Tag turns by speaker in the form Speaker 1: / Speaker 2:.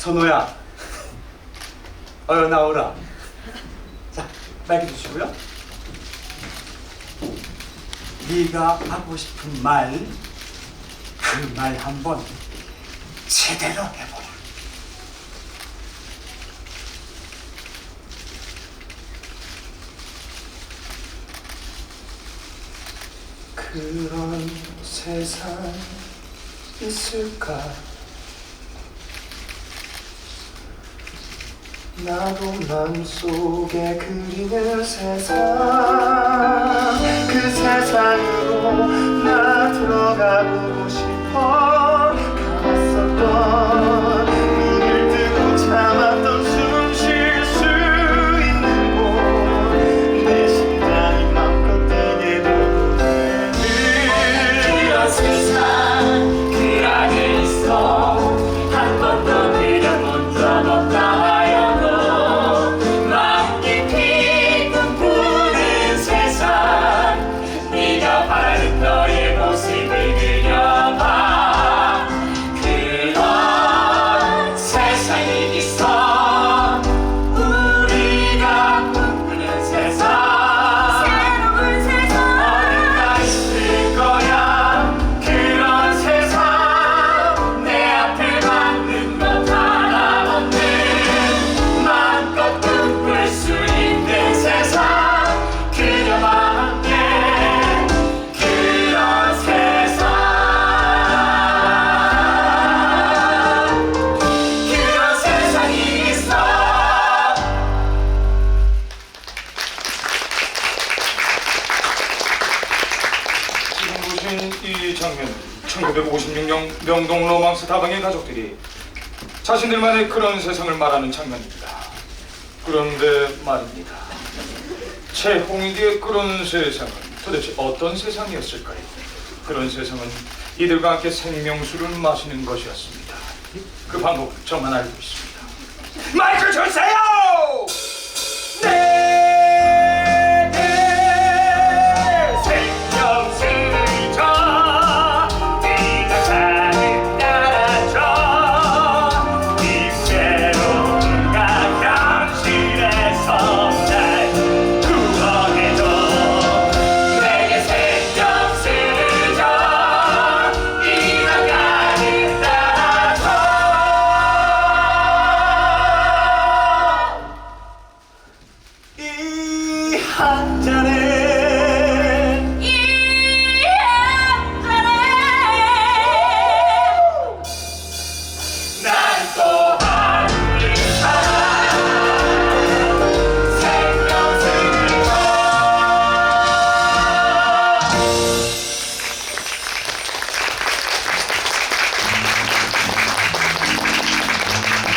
Speaker 1: 선호야. 어여 나오라. 자, 마이크 주시고요. 네가 하고 싶은 말, 그 말 한번 제대로 해보라. 그런 세상 있을까? 나도 맘속에 그리는 세상
Speaker 2: 이 장면 1956년 명동 로망스 다방의 가족들이 자신들만의 그런 세상을 말하는 장면입니다. 그런데 말입니다. 최홍익의 그런 세상은 도대체 어떤 세상이었을까요? 그런 세상은 이들과 함께 생명수를 마시는 것이었습니다. 그 방법을 저만 알고 있습니다. 마이크 주세요!